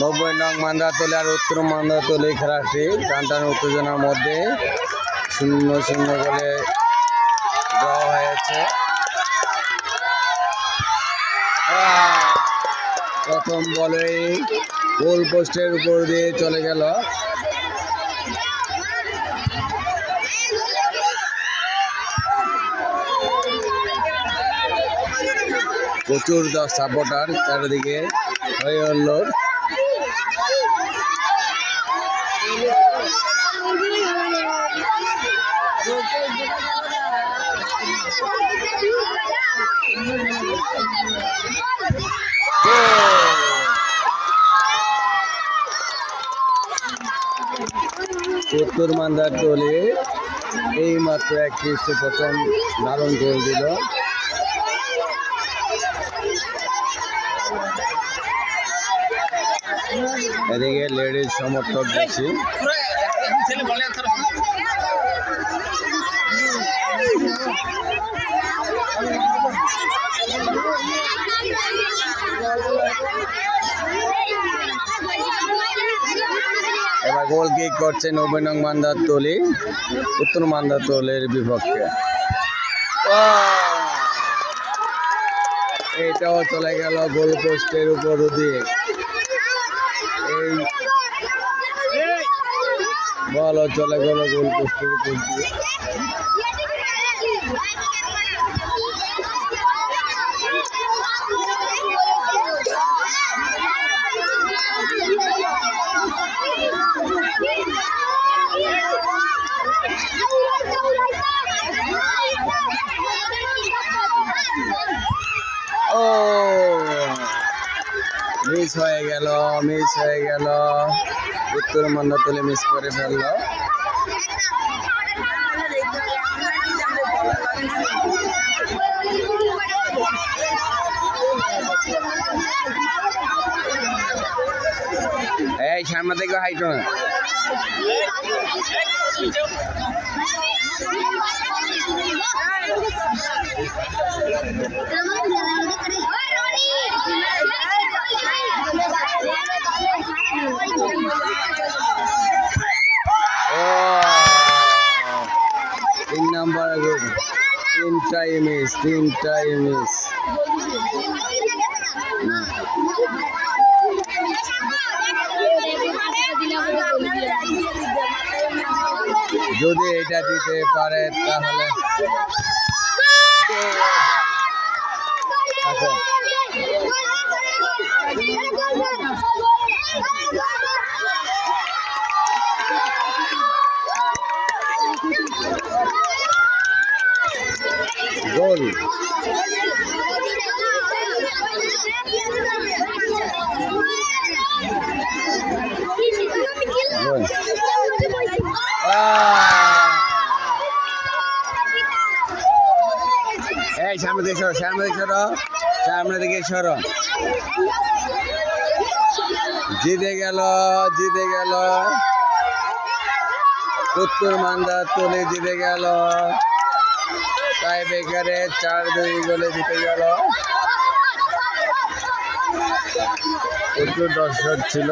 নব্বই নং মান্দাতলি আর উত্তর মান্দাতলি খেলাটি টান টান উত্তেজনার মধ্যে শূন্য শূন্য বলে দেওয়া হয়েছে। প্রথম বলেই গোল পোস্টের উপর দিয়ে চলে গেল। প্রচুর সাপোর্টার চারিদিকে হয়ে উত্তর মান্দার দলে এই মাত্র একটি প্রথম দারুণ গোল দিল। এদিকে লেডিস সমর্থক বেশি। এবার গোল কিক করছে নব্বই নং মান্দার তলি উত্তর মান্দার তলের বিপক্ষে। এটাও চলে গেল গোল পোস্টের উপর দিয়ে। এই বলও চলে গেল গোল পোস্টের মিস হয়ে গেল মিস হয়ে গেল। উত্তর মান্দাতলি মিস করে ফেলল। এই, সামনে থেকে হাইটো না তিন নাম্বার গোল তিনটাই মিস তিনটাই মিস যদি এটা দিতে পারে তাহলে আচ্ছা। গোল এই সামনে দিকে সরো সামনে দিকে সরো সামনে দিকে সরো। জিতে গেল জিতে গেল। উত্তর মান্দা তুলে জিতে গেল। তাই বেকারে চার দুই গোলে জিতে গেল। প্রচুর দর্শক ছিল।